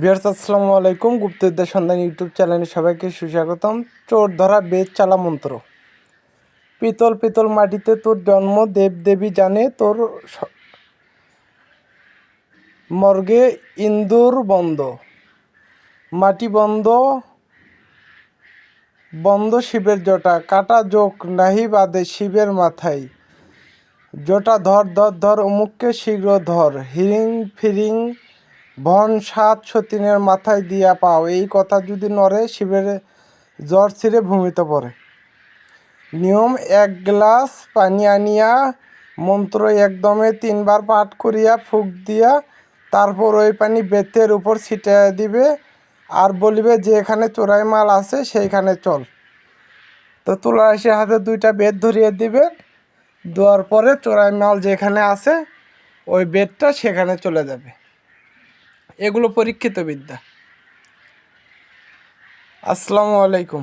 বিয়ার্স আসসালামু আলাইকুম। গুপ্তবিদ্যা সন্ধান ইউটিউব চ্যানেলে সবাইকে সুস্বাগতম। চোর ধরা বেদ চালা মন্ত্র। পিতল পিতল মাটিতে তোর জন্ম দেব দেবী জানে তোর মর্গে ইন্দুর বন্ধ। মাটি বন্ধ বন্ধ শিবের জটা। কাটা যোগ নাহি বাদে শিবের মাথায়। জটা ধর ধর ধর, অমুককে শীঘ্র ধর। হিরিং ফিরিং ভন সাত সতীনের মাথায় দিয়া পাও। এই কথা যদি নরে শিবের জ্বর ছিঁড়ে ভূমিতে পড়ে। নিয়ম, এক গ্লাস পানি আনিয়া, মন্ত্র একদমে তিনবার পাঠ করিয়া ফুক দিয়া, তারপর ওই পানি বেতের উপর ছিটাইয়া দিবে আর বলিবে যে এখানে চোরাই মাল আছে, সেইখানে চল। তো তুলা এসে হাতে দুইটা বেদ ধরিয়ে দিবে। দেওয়ার পরে চোরাই মাল যেখানে আছে, ওই বেদটা সেখানে চলে যাবে। এগুলো পরীক্ষিত বিদ্যা। আসসালামু আলাইকুম।